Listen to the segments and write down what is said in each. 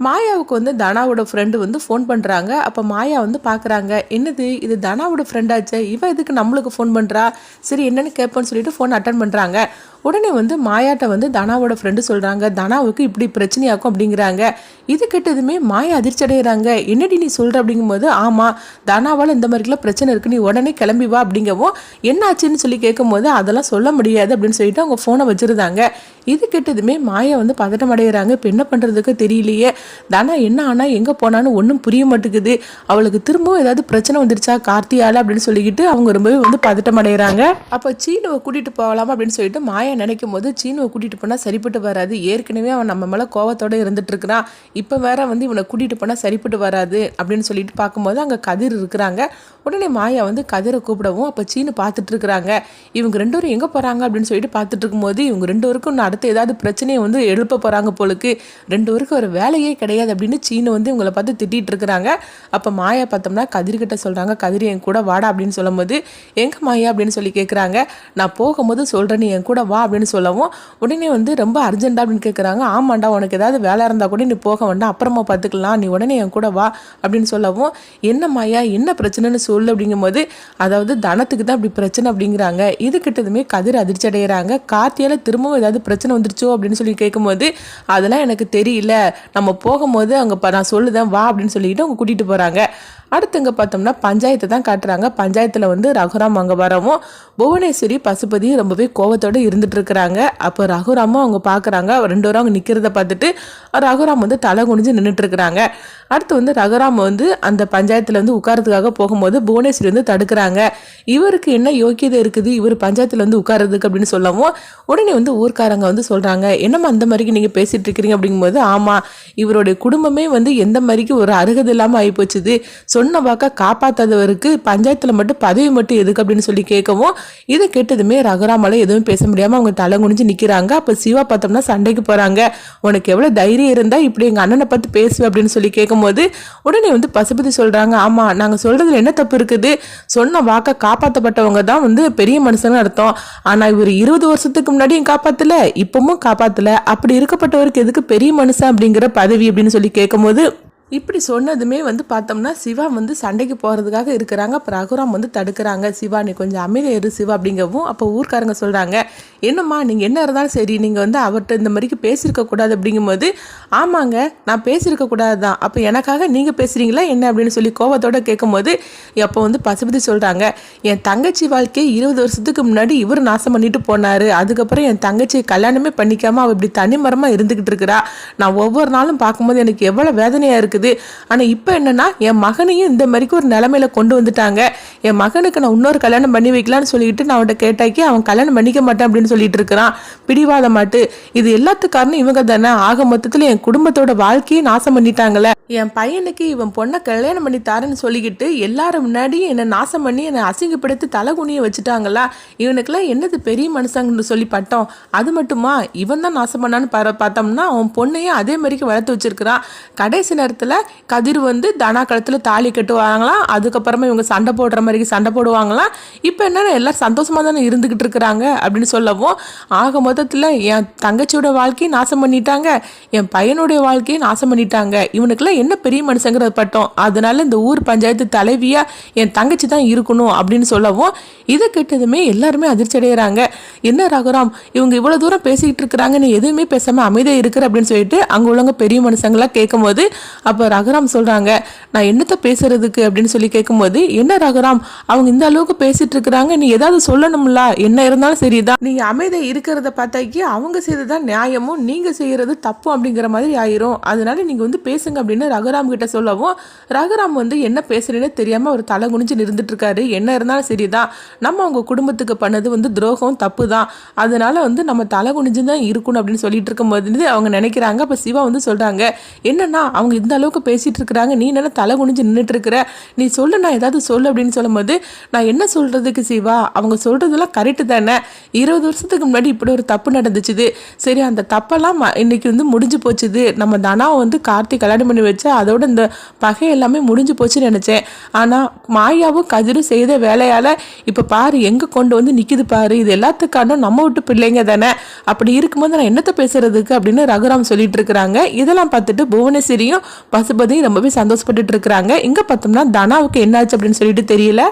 மாயாவுக்கு வந்து தனாவோட ஃப்ரெண்டு வந்து ஃபோன் பண்ணுறாங்க அப்போ மாயா வந்து பார்க்குறாங்க என்னது இது தனாவோட ஃப்ரெண்டாச்சே இவன் இதுக்கு நம்மளுக்கு ஃபோன் பண்ணுறா சரி என்னென்னு கேட்போன்னு சொல்லிட்டு ஃபோன் அட்டன் பண்ணுறாங்க உடனே வந்து மாயாட்ட வந்து தனாவோட ஃப்ரெண்டு சொல்கிறாங்க தனாவுக்கு இப்படி பிரச்சனையாக்கும் அப்படிங்கிறாங்க. இது கெட்டதுமே மாயா அதிர்ச்சி அடைகிறாங்க என்னடி நீ சொல்கிற அப்படிங்கும்போது ஆமாம் தனாவால் இந்த மாதிரிலாம் பிரச்சனை இருக்குது நீ உடனே கிளம்பி வா அப்படிங்கவும் என்னாச்சுன்னு சொல்லி கேட்கும்போது அதெல்லாம் சொல்ல முடியாது அப்படின்னு சொல்லிட்டு அவங்க ஃபோனை வச்சுருந்தாங்க. இது கெட்டதுமே மாயா வந்து பதட்டம் அடைகிறாங்க இப்போ என்ன பண்ணுறதுக்கு தெரியலையே. தானா என்ன ஆனால் எங்கே போனான்னு ஒன்றும் புரிய மாட்டேங்குது. அவளுக்கு திரும்பவும் ஏதாவது பிரச்சனை வந்துருச்சா கார்த்தியால்? அப்படின்னு சொல்லிக்கிட்டு அவங்க ரொம்பவே வந்து பதட்டம் அடைகிறாங்க அப்போ சீனுவை கூட்டிகிட்டு போகலாமா அப்படின்னு சொல்லிட்டு மாயா நினைக்கும் போது சீனுவை கூட்டிகிட்டு போனால் சரிப்பட்டு வராது. ஏற்கனவே அவன் நம்ம மேலே கோவத்தோட இருந்துட்டு இருக்கிறான். இப்போ வேற வந்து இவனை கூட்டிகிட்டு போனால் சரிப்பட்டு வராது அப்படின்னு சொல்லிட்டு பார்க்கும்போது அங்கே கதிர் இருக்கிறாங்க. உடனே மாயா வந்து கதிரை கூப்பிடவும் அப்போ சீனு பார்த்துட்டு இருக்கிறாங்க. இவங்க ரெண்டு பேரும் எங்கே போகிறாங்க அப்படின்னு சொல்லிட்டு பார்த்துட்டு இருக்கும்போது இவங்க ரெண்டு பேருக்கும் அடுத்து ஏதாவது பிரச்சனையை வந்து எழுப்ப போகிறாங்க போலுக்கு. ரெண்டு பேருக்கும் ஒரு வேலையே கிடையாது அப்படின்னு சீனு வந்து இவங்களை பார்த்து திட்டிகிட்டு இருக்கிறாங்க. அப்போ மாயா பார்த்தோம்னா கதிர்கிட்ட சொல்கிறாங்க கதிர் என் கூட வாடா அப்படின்னு சொல்லும்போது எங்க மாயா? அப்படின்னு சொல்லி கேட்குறாங்க நான் போகும்போது சொல்கிறேன் நீ என் கூட வா அப்படின்னு சொல்லவும் உடனே வந்து ரொம்ப அர்ஜென்ட்டாக அப்படின்னு கேட்குறாங்க ஆமாண்டா உனக்கு ஏதாவது வேலை இருந்தால் கூட நீ போக வேண்டாம் அப்புறமா பார்த்துக்கலாம் நீ உடனே என் கூட வா அப்படின்னு சொல்லவும் என்ன மாயா என்ன பிரச்சனைன்னு சொல்லு அப்படிங்கும்போது அதாவது தனத்துக்கு தான் இப்படி பிரச்சனை அப்படிங்கிறாங்க. இது கிட்டதுமே கதிர் அதிர்ச்சி அடைகிறாங்க கார்த்தியால் திரும்பவும் ஏதாவது பிரச்சனை வந்துருச்சோ அப்படின்னு சொல்லி கேட்கும்போது அதெல்லாம் எனக்கு தெரியல. நம்ம போகும்போது அங்கே நான் சொல்லுதேன் வா அப்படின்னு சொல்லிக்கிட்டு அவங்க கூட்டிகிட்டு போகிறாங்க அடுத்து இங்கே பார்த்தோம்னா பஞ்சாயத்தை தான் காட்டுறாங்க. பஞ்சாயத்தில் வந்து ரகுராம் அங்கே வரவும் புவனேஸ்வரி பசுபதியும் ரொம்பவே கோவத்தோடு இருந்துட்டு இருக்கிறாங்க. அப்போ ரகுராமும் அவங்க பார்க்குறாங்க ரெண்டு பேரும் அவங்க நிற்கிறத பார்த்துட்டு ரகுராம் வந்து தலை குனிஞ்சு நின்றுட்டு இருக்கிறாங்க. அடுத்து வந்து ரகுராம் வந்து அந்த பஞ்சாயத்தில் வந்து உட்காரத்துக்காக போகும்போது புவனேஸ்வரி வந்து தடுக்கிறாங்க. இவருக்கு என்ன யோக்கியதை இருக்குது? இவர் பஞ்சாயத்தில் வந்து உட்காரதுக்கு அப்படின்னு சொல்லவும் உடனே வந்து ஊர்க்காரங்க வந்து சொல்கிறாங்க என்னம்மா அந்த மாதிரிக்கு நீங்கள் பேசிகிட்டு இருக்கிறீங்க? அப்படிங்கும்போது ஆமாம் இவருடைய குடும்பமே வந்து எந்த மாதிரிக்கு ஒரு அருகது இல்லாமல் ஆகிப்போச்சுது சொன்ன வாக்கை காப்பாத்தாதவருக்கு பஞ்சாயத்தில் மட்டும் பதவி மட்டும் எதுக்கு அப்படின்னு சொல்லி கேட்கவும் இதை கேட்டதுமே ரகுராமால எதுவும் பேச முடியாமல் அவங்க தலை குனிஞ்சு நிற்கிறாங்க அப்போ சிவா பார்த்தோம்னா சண்டைக்கு போகிறாங்க உனக்கு எவ்வளோ தைரியம் இருந்தால் இப்படி எங்கள் அண்ணனை பார்த்து பேசுவேன் அப்படின்னு சொல்லி கேட்கும்போது உடனே வந்து பசுபதி சொல்கிறாங்க ஆமாம் நாங்கள் சொல்கிறதுல என்ன தப்பு இருக்குது? சொன்ன வாக்கை காப்பாற்றப்பட்டவங்க தான் வந்து பெரிய மனுஷன்னு அர்த்தம். ஆனால் இவர் இருபது வருஷத்துக்கு முன்னாடியும் காப்பாற்றல இப்பவும் காப்பாற்றல அப்படி இருக்கப்பட்டவருக்கு எதுக்கு பெரிய மனுஷன் அப்படிங்கிற பதவி? அப்படின்னு சொல்லி கேட்கும்போது இப்படி சொன்னதுமே வந்து பார்த்தோம்னா சிவா வந்து சண்டைக்கு போகிறதுக்காக இருக்கிறாங்க. அப்புறம் ரகுராம் வந்து தடுக்கிறாங்க. சிவா நீ கொஞ்சம் அமைதியா இரு சிவா அப்படிங்கவும் அப்போ ஊர்க்காரங்க சொல்கிறாங்க என்னம்மா நீங்கள் என்ன இருந்தாலும் சரி நீங்கள் வந்து அவர்கிட்ட இந்த மாதிரிக்கு பேசியிருக்கக்கூடாது அப்படிங்கும்போது ஆமாங்க நான் பேசியிருக்கக்கூடாது தான் அப்போ எனக்காக நீங்கள் பேசுகிறீங்களா என்ன? அப்படின்னு சொல்லி கோவத்தோடு கேட்கும்போது அப்போ வந்து பசுபதி சொல்கிறாங்க என் தங்கச்சி வாழ்க்கையை இருபது வருஷத்துக்கு முன்னாடி இவர் நாசம் பண்ணிட்டு போனார். அதுக்கப்புறம் என் தங்கச்சி கல்யாணமே பண்ணிக்காமல் அவள் இப்படி தனிமரமாக இருந்துக்கிட்டு இருக்கிறா. நான் ஒவ்வொரு நாளும் பார்க்கும்போது எனக்கு எவ்வளோ வேதனையாக இருக்குது ஆனால் இப்போ என்னன்னா என் மகனையும் இந்த மாதிரிக்கு ஒரு நிலமையில கொண்டு வந்துட்டாங்க. என் மகனுக்கு நான் இன்னொரு கல்யாணம் பண்ணி வைக்கலான்னு சொல்லிட்டு நான் அவன்கிட்ட கேட்டாக்கி அவன் கல்யாணம் பண்ணிக்க மாட்டேன் அப்படின்னு சொல்லிட்டு இருக்கிறான். பிடிவாத மாட்டு. இது எல்லாத்துக்கு காரணம் இவங்க தானே. ஆக மொத்தத்தில் என் குடும்பத்தோட வாழ்க்கையை நாசம் பண்ணிட்டாங்களே என் பையனுக்கு இவன் பொண்ணை கல்யாணம் பண்ணி தாரேன்னு சொல்லிக்கிட்டு எல்லாரும் முன்னாடியும் என்னை நாசம் பண்ணி என்னை அசிங்கப்படுத்தி தலைகுனிய வச்சுட்டாங்களா இவனுக்கெல்லாம் என்னது பெரிய மனுஷங்கன்னு சொல்லி பட்டோம். அது மட்டுமா? இவன் தான் நாசம் பண்ணான்னு பார்த்தோம்னா அவன் பொண்ணையும் அதே மாதிரிக்கு வளர்த்து வச்சிருக்கிறான். கடைசி நேரத்தில் கதிர் வந்து தனா கழுத்தில் தாலி கட்டுவாங்களாம் அதுக்கப்புறமா இவங்க சண்டை போடுற மாதிரி சண்டை போடுவாங்களாம். இப்போ என்ன எல்லாம் சந்தோஷமாக தானே இருந்துக்கிட்டு இருக்கிறாங்க அப்படின்னு சொல்லவும் ஆக மொத்தத்தில் என் தங்கச்சியோட வாழ்க்கையை நாசம் பண்ணிட்டாங்க என் பையனுடைய வாழ்க்கையை நாசம் பண்ணிட்டாங்க. இவனுக்கெல்லாம் என்ன பெரிய மனுஷங்கிறது பட்டோம். அதனால இந்த ஊர் பஞ்சாயத்து தலைவியா என் தங்கச்சி தான் இருக்கணும் அப்படின்னு சொல்லவும் இதை கேட்டதுமே எல்லாருமே அதிர்ச்சி அடைகிறாங்க என்ன ரகுராம் இவங்க இவ்வளோ தூரம் பேசிக்கிட்டு இருக்கிறாங்க நீ எதுவுமே பேசாமல் அமைதியாக இருக்கிற அப்படின்னு சொல்லிட்டு அங்கே உள்ளவங்க பெரிய மனுஷங்களா கேட்கும்போது அப்போ ரகுராம் சொல்கிறாங்க நான் என்னத்தை பேசுறதுக்கு அப்படின்னு சொல்லி கேட்கும்போது என்ன ரகுராம் அவங்க இந்த அளவுக்கு பேசிட்டு இருக்கிறாங்க நீ ஏதாவது சொல்லணும்ல என்ன இருந்தாலும் சரிதான். நீங்க அமைதியாக இருக்கிறத பார்த்தாக்கி அவங்க செய்யறதுதான் நியாயமும் நீங்க செய்யறது தப்பு அப்படிங்கிற மாதிரி ஆயிரும். அதனால நீங்க வந்து பேசுங்க அப்படின்னு ரகுராம் கிட்ட சொல்லவும் ரகுராம் வந்து என்ன பேசுறேன்னு தெரியாம அவர் தலை குனிஞ்சு நிறுந்துட்டு இருக்காரு. என்ன இருந்தாலும் சரிதான். நம்ம அவங்க குடும்பத்துக்கு பண்ணது வந்து துரோகம் தப்பு தான் அதனால வந்து நம்ம தலை குனிஞ்சு தான் இருக்கணும் அப்படின்னு சொல்லிட்டு இருக்கும்போது அவங்க நினைக்கிறாங்க. அப்ப சிவா வந்து சொல்றாங்க என்னன்னா அவங்க இந்த அளவுக்கு பேசிகிட்டு இருக்கிறாங்க. நீ என்ன தலை குனிஞ்சு நின்றுட்டு இருக்கிற? நீ சொல்லு நான் ஏதாவது சொல்லு அப்படின்னு சொல்லும்போது நான் என்ன சொல்கிறதுக்கு சிவா? அவங்க சொல்கிறதெல்லாம் கரெக்டு தானே? இருபது வருஷத்துக்கு முன்னாடி இப்படி ஒரு தப்பு நடந்துச்சுது. சரி அந்த தப்பெல்லாம் ம- இன்னைக்கு வந்து முடிஞ்சு போச்சுது. நம்ம தனாவை வந்து கார்த்திக் கல்யாணம் பண்ணி வச்சு அதோட இந்த பகை எல்லாமே முடிஞ்சு போச்சுன்னு நினச்சேன். ஆனால் மாயாவும் கதிரும் செய்த வேலையால் இப்போ பாரு எங்கே கொண்டு வந்து நிற்கிது பாரு. இது எல்லாத்துக்கான நம்ம விட்டு பிள்ளைங்க தானே? அப்படி இருக்கும்போது நான் என்னத்தை பேசுறதுக்கு அப்படின்னு ரகுராம் சொல்லிட்டு இருக்கிறாங்க. இதெல்லாம் பார்த்துட்டு புவனேஸ்வரியும் பசுபதி ரொம்பவே சந்தோஷப்பட்டுட்டு இருக்கிறாங்க. இங்கே பார்த்தோம்னா தனாவுக்கு என்னாச்சு அப்படின்னு சொல்லிட்டு தெரியல.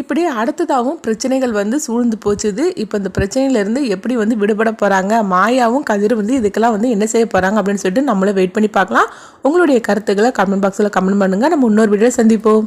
இப்படி அடுத்ததாகவும் பிரச்சனைகள் வந்து சூழ்ந்து போச்சுது. இப்போ இந்த பிரச்சனையிலேருந்து எப்படி வந்து விடுபட போகிறாங்க மாயாவும் கதிரும் வந்து இதுக்கெல்லாம் வந்து என்ன செய்ய போகிறாங்க அப்படின்னு சொல்லிட்டு நம்மளே வெயிட் பண்ணி பார்க்கலாம். உங்களுடைய கருத்துக்களை கமெண்ட் பாக்ஸில் கமெண்ட் பண்ணுங்கள் நம்ம இன்னொரு வீடியோ சந்திப்போம்.